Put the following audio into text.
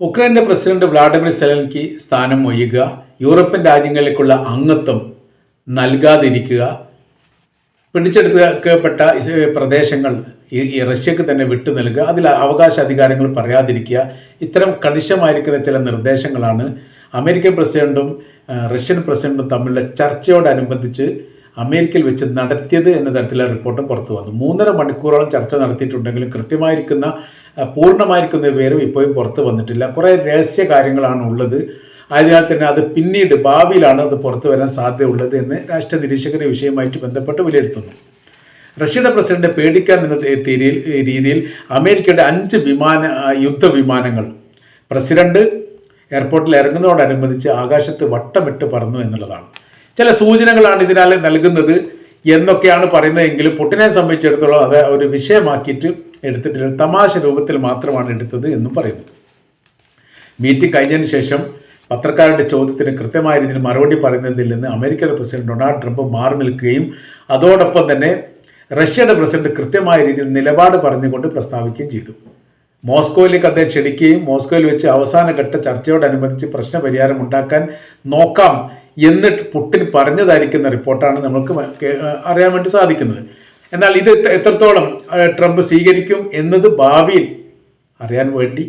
ഉക്രൈന്റെ president Vladimir സെലൻകി സ്ഥാനം ഒഴിയുക European രാജ്യങ്ങളിലേക്കുള്ള അംഗത്വം നൽകാതിരിക്കുക പിടിച്ചെടുക്കപ്പെട്ട പ്രദേശങ്ങൾ ഈ റഷ്യക്ക് തന്നെ വിട്ടു നൽകുക അതിൽ അവകാശ അധികാരങ്ങൾ പറയാതിരിക്കുക ഇത്തരം കണിശമായിരിക്കുന്ന ചില നിർദ്ദേശങ്ങളാണ് അമേരിക്കൻ പ്രസിഡന്റും റഷ്യൻ പ്രസിഡന്റും തമ്മിലുള്ള ചർച്ചയോടനുബന്ധിച്ച് അമേരിക്കയിൽ വെച്ച് നടത്തിയത് എന്ന തരത്തിലുള്ള റിപ്പോർട്ടും പുറത്തു വന്നു. മൂന്നര മണിക്കൂറോളം ചർച്ച നടത്തിയിട്ടുണ്ടെങ്കിലും കൃത്യമായിരിക്കുന്ന പൂർണമായിരിക്കുന്ന വിവരം ഇപ്പോഴും പുറത്ത് വന്നിട്ടില്ല. കുറേ രഹസ്യ കാര്യങ്ങളാണ് ഉള്ളത്. അതിനാൽ തന്നെ അത് പിന്നീട് ഭാവിയിലാണ് അത് പുറത്തു വരാൻ സാധ്യതയുള്ളത് എന്ന് രാഷ്ട്രീയ നിരീക്ഷകരെ വിഷയമായിട്ട് ബന്ധപ്പെട്ട് വിലയിരുത്തുന്നു. റഷ്യയുടെ പ്രസിഡന്റ് പേടിക്കാൻ എന്ന രീതിയിൽ അമേരിക്കയുടെ അഞ്ച് വിമാന യുദ്ധ വിമാനങ്ങൾ പ്രസിഡന്റ് എയർപോർട്ടിൽ ഇറങ്ങുന്നതോടനുബന്ധിച്ച് ആകാശത്ത് വട്ടമിട്ട് പറന്നു എന്നുള്ളതാണ്. ചില സൂചനകളാണ് ഇതിനാൽ നൽകുന്നത് എന്നൊക്കെയാണ് പറയുന്നതെങ്കിലും പുട്ടിനെ സംബന്ധിച്ചിടത്തോളം അത് ഒരു വിഷയമാക്കിയിട്ട് എടുത്തിട്ടില്ല തമാശ രൂപത്തിൽ മാത്രമാണ് എടുത്തത് എന്നും പറയുന്നു. മീറ്റിംഗ് കഴിഞ്ഞതിന് ശേഷം പത്രക്കാരുടെ ചോദ്യത്തിന് കൃത്യമായ രീതിയിൽ മറുപടി പറയുന്നതിൽ നിന്ന് അമേരിക്കൻ പ്രസിഡന്റ് ഡൊണാൾഡ് ട്രംപ് മാറി നിൽക്കുകയും അതോടൊപ്പം തന്നെ റഷ്യയുടെ പ്രസിഡന്റ് കൃത്യമായ രീതിയിൽ നിലപാട് പറഞ്ഞുകൊണ്ട് പ്രസ്താവിക്കുകയും ചെയ്തു. മോസ്കോയിലേക്ക് അദ്ദേഹം ക്ഷണിക്കുകയും മോസ്കോയിൽ വെച്ച് അവസാനഘട്ട ചർച്ചയോടനുബന്ധിച്ച് പ്രശ്നപരിഹാരം ഉണ്ടാക്കാൻ നോക്കാം എന്ന് പുട്ടിൻ പറഞ്ഞതായിരിക്കുന്ന റിപ്പോർട്ടാണ് നമ്മൾക്ക് അറിയാൻ വേണ്ടി സാധിക്കുന്നത്. എന്നാൽ ഇത് എത്രത്തോളം ട്രംപ് സ്വീകരിക്കും എന്നത് ഭാവിയിൽ അറിയാൻ വേണ്ടി